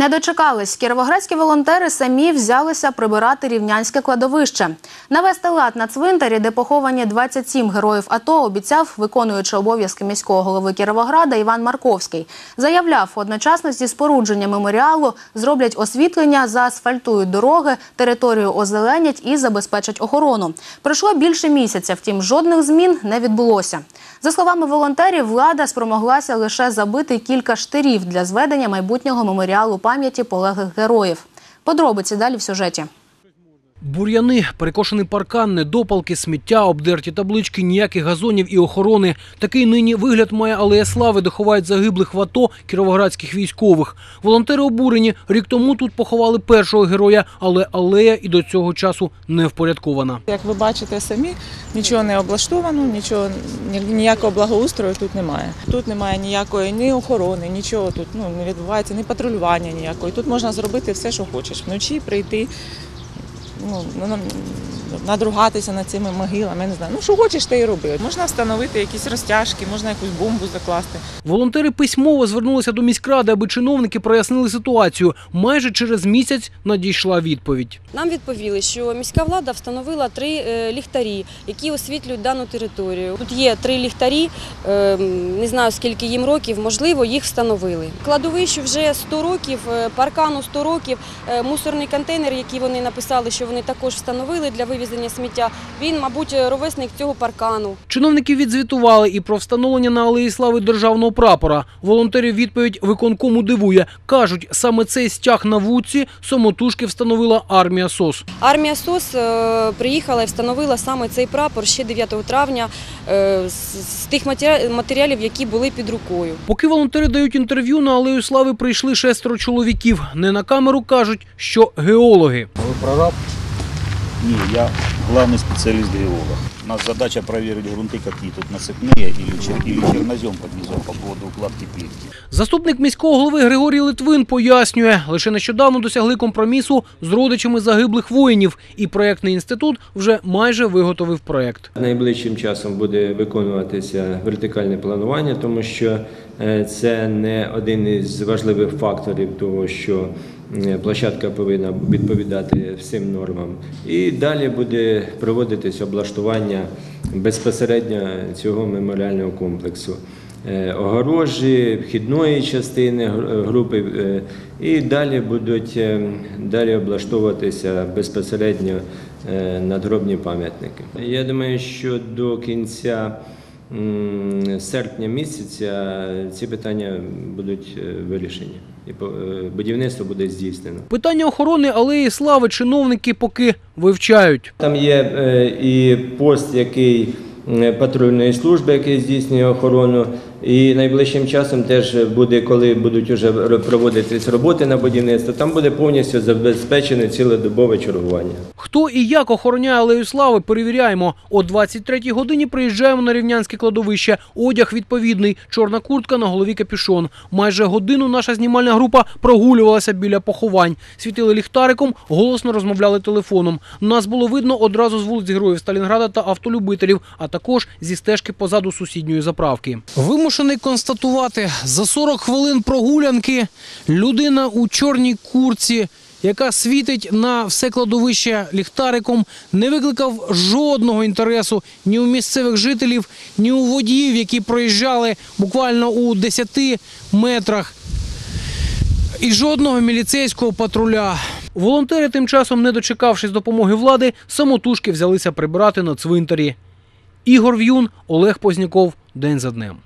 Не дочекались. Кіровоградські волонтери самі взялися прибирати рівнянське кладовище. Навести лад на цвинтарі, де поховані 27 героїв АТО, обіцяв виконуючи обов'язки міського голови Кіровограда Іван Марковський. Заявляв, одночасно зі спорудженням меморіалу зроблять освітлення, заасфальтують дороги, територію озеленять і забезпечать охорону. Пройшло більше місяця, втім, жодних змін не відбулося. За словами волонтерів, влада спромоглася лише забити кілька штирів для зведення майбутнього меморіалу пам'яті полеглих героїв. Подробиці далі в сюжеті. Бур'яни, перекошений паркан, недопалки, сміття, обдерті таблички, ніяких газонів і охорони. Такий нині вигляд має алея слави, де ховають загиблих в АТО кіровоградських військових. Волонтери обурені. Рік тому тут поховали першого героя, але алея і до цього часу не впорядкована. Як ви бачите самі, нічого не облаштовано, нічого ніякого благоустрою тут немає. Тут немає ніякої ні охорони, нічого тут ну не відбувається, ні патрулювання ніякої. Тут можна зробити все, що хочеш. Вночі прийти, ну на- надругатися над цими могилами. Я не знаю. Ну що хочеш, те і роби. Можна встановити якісь розтяжки, можна якусь бомбу закласти. Волонтери письмово звернулися до міськради, аби чиновники прояснили ситуацію. Майже через місяць надійшла відповідь. Нам відповіли, що міська влада встановила три е, ліхтарі, які освітлюють дану територію. Тут є три ліхтарі, е, не знаю скільки їм років, можливо, їх встановили. Кладовищу вже 100 років, е, паркану 100 років, мусорний контейнер, який вони написали, що вони також встановили для вивезення сміття. Він, мабуть, ровесник цього паркану. Чиновники відзвітували і про встановлення на алеї слави державного прапора. Волонтерів відповідь виконкому дивує. Кажуть, саме цей стяг на вудці самотужки встановила армія СОС. Армія СОС е, приїхала і встановила саме цей прапор ще 9 травня е, з, тих матері- матеріалів, які були під рукою. Поки волонтери дають інтерв'ю, на алею слави прийшли шестеро чоловіків. Не на камеру кажуть, що геологи. Вы прораб? Не, я главный специалист-геолог. У нас задача проверить грунты, какие тут насыпные или, чер- или чернозем под низом по поводу укладки плитки. Заступник міського голови Григорій Литвин пояснює, лише нещодавно досягли компромісу з родичами загиблих воїнів, і проєктний інститут вже майже виготовив проєкт. Найближчим часом буде виконуватися вертикальне планування, тому що е, це не один із важливих факторів того, що е, площадка повинна відповідати всім нормам. І далі буде проводитись облаштування безпосередньо цього меморіального комплексу. Е, Огорожі, вхідної частини групи, е, і далі будуть е, далі облаштовуватися безпосередньо е, надгробні пам'ятники. Я думаю, що до кінця серпня місяця ці питання будуть е, вирішені, і е, будівництво буде здійснено. Питання охорони алеї слави чиновники поки вивчають. Там є е, і пост, який патрульної служби, який здійснює охорону. І найближчим часом теж буде, коли будуть вже проводитись роботи на будівництво, там буде повністю забезпечене цілодобове чергування. Хто і як охороняє алею слави, перевіряємо. О 23-й годині приїжджаємо на рівнянське кладовище. Одяг відповідний, чорна куртка на голові капюшон. Майже годину наша знімальна група прогулювалася біля поховань. Світили ліхтариком, голосно розмовляли телефоном. Нас було видно одразу з вулиць героїв Сталінграда та автолюбителів, а також зі стежки позаду сусідньої заправки. Вимушений констатувати, за 40 хвилин прогулянки людина у чорній курці яка світить на все кладовище ліхтариком, не викликав жодного інтересу ні у місцевих жителів, ні у водіїв, які проїжджали буквально у 10 метрах. І жодного міліцейського патруля. Волонтери, тим часом, не дочекавшись допомоги влади, самотужки взялися прибирати на цвинтарі. Ігор В'юн, Олег Позняков. День за днем.